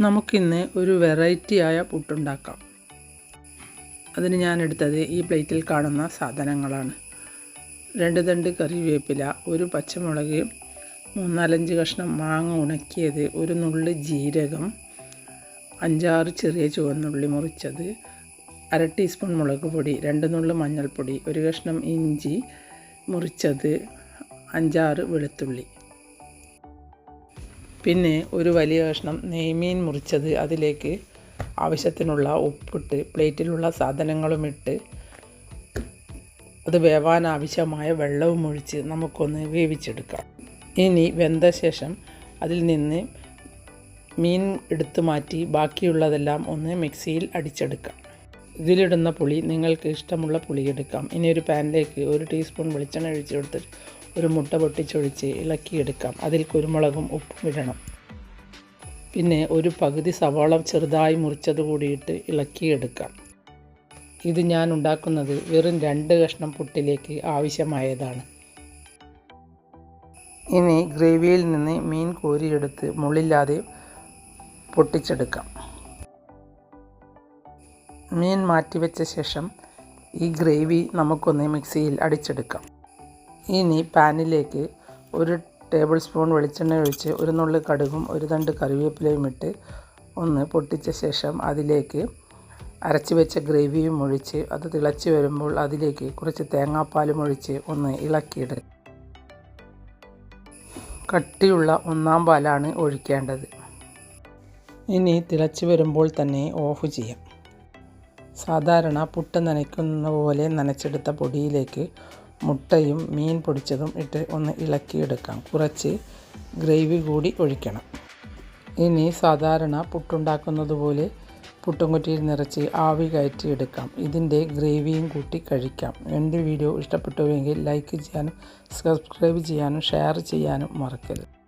നമുക്കിന്ന് ഒരു വെറൈറ്റി ആയ പുട്ടുണ്ടാക്കാം. അതിന് ഞാൻ എടുത്തത് ഈ പ്ലേറ്റിൽ കാണുന്ന സാധനങ്ങളാണ്. രണ്ട് തണ്ട് കറിവേപ്പില ഒരു പച്ചമുളക് മൂന്നാലഞ്ച് കഷ്ണം മാങ്ങ ഉണക്കിയത് ഒരു നുള്ള് ജീരകം അഞ്ചാറ് ചെറിയ ചുവന്നുള്ളി മുറിച്ചത് അര ടീസ്പൂൺ മുളക് പൊടി രണ്ട് നുള്ള് മഞ്ഞൾപ്പൊടി ഒരു കഷ്ണം ഇഞ്ചി മുറിച്ചത് അഞ്ചാറ് വെളുത്തുള്ളി. പിന്നെ ഒരു വലിയ കഷ്ണം നെയ്മീൻ മുറിച്ചത് അതിലേക്ക് ആവശ്യത്തിനുള്ള ഉപ്പിട്ട് പ്ലേറ്റിലുള്ള സാധനങ്ങളും ഇട്ട് അത് വേവാൻ ആവശ്യമായ വെള്ളവും ഒഴിച്ച് നമുക്കൊന്ന് വേവിച്ചെടുക്കാം. ഇനി വെന്ത ശേഷം അതിൽ നിന്ന് മീൻ എടുത്തു മാറ്റി ബാക്കിയുള്ളതെല്ലാം ഒന്ന് മിക്സിയിൽ അടിച്ചെടുക്കാം. ഇതിലിടുന്ന പുളി നിങ്ങൾക്ക് ഇഷ്ടമുള്ള പുളി എടുക്കാം. ഇനി ഒരു പാനിലേക്ക് ഒരു ടീസ്പൂൺ വെളിച്ചെണ്ണ ഒഴിച്ചെടുത്ത് ഒരു മുട്ട പൊട്ടിച്ചൊഴിച്ച് ഇളക്കിയെടുക്കാം. അതിൽ കുരുമുളകും ഉപ്പും ഇടണം. പിന്നെ ഒരു പകുതി സവാള ചെറുതായി മുറിച്ചത് കൂടിയിട്ട് ഇളക്കിയെടുക്കാം. ഇത് ഞാൻ ഉണ്ടാക്കുന്നത് വെറും രണ്ട് കഷ്ണം പുട്ടിലേക്ക് ആവശ്യമായതാണ്. ഇനി ഗ്രേവിയിൽ നിന്ന് മീൻ കോരിയെടുത്ത് മുള്ളില്ലാതെ പൊട്ടിച്ചെടുക്കാം. മീൻ മാറ്റിവെച്ച ശേഷം ഈ ഗ്രേവി നമുക്കൊന്ന് മിക്സിയിൽ അടിച്ചെടുക്കാം. ഇനി പാനിലേക്ക് ഒരു ടേബിൾ സ്പൂൺ വെളിച്ചെണ്ണ ഒഴിച്ച് ഒരു നുള്ളി കടുകും ഒരു തണ്ട് കറിവേപ്പിലയും ഇട്ട് ഒന്ന് പൊട്ടിച്ച ശേഷം അതിലേക്ക് അരച്ച് വെച്ച ഗ്രേവിയും ഒഴിച്ച് അത് തിളച്ച് വരുമ്പോൾ അതിലേക്ക് കുറച്ച് തേങ്ങാപ്പാലും ഒഴിച്ച് ഒന്ന് ഇളക്കിയിടുക കട്ടിയുള്ള ഒന്നാം പാലാണ് ഒഴിക്കേണ്ടത്. ഇനി തിളച്ച് വരുമ്പോൾ തന്നെ ഓഫ് ചെയ്യാം. സാധാരണ പുട്ട് നനയ്ക്കുന്ന പോലെ നനച്ചെടുത്ത പൊടിയിലേക്ക് മുട്ടയും മീൻ പൊടിച്ചതും ഇട്ട് ഒന്ന് ഇളക്കിയെടുക്കാം. കുറച്ച് ഗ്രേവി കൂടി ഒഴിക്കണം. ഇനി സാധാരണ പുട്ടുണ്ടാക്കുന്നത് പോലെ പുട്ടുംകുറ്റിയിൽ നിറച്ച് ആവി കയറ്റിയെടുക്കാം. ഇതിന്റെ ഗ്രേവിയും കൂട്ടി കഴിക്കാം. എന്റെ വീഡിയോ ഇഷ്ടപ്പെട്ടുവെങ്കിൽ ലൈക്ക് ചെയ്യാനും സബ്സ്ക്രൈബ് ചെയ്യാനും ഷെയർ ചെയ്യാനും മറക്കരുത്.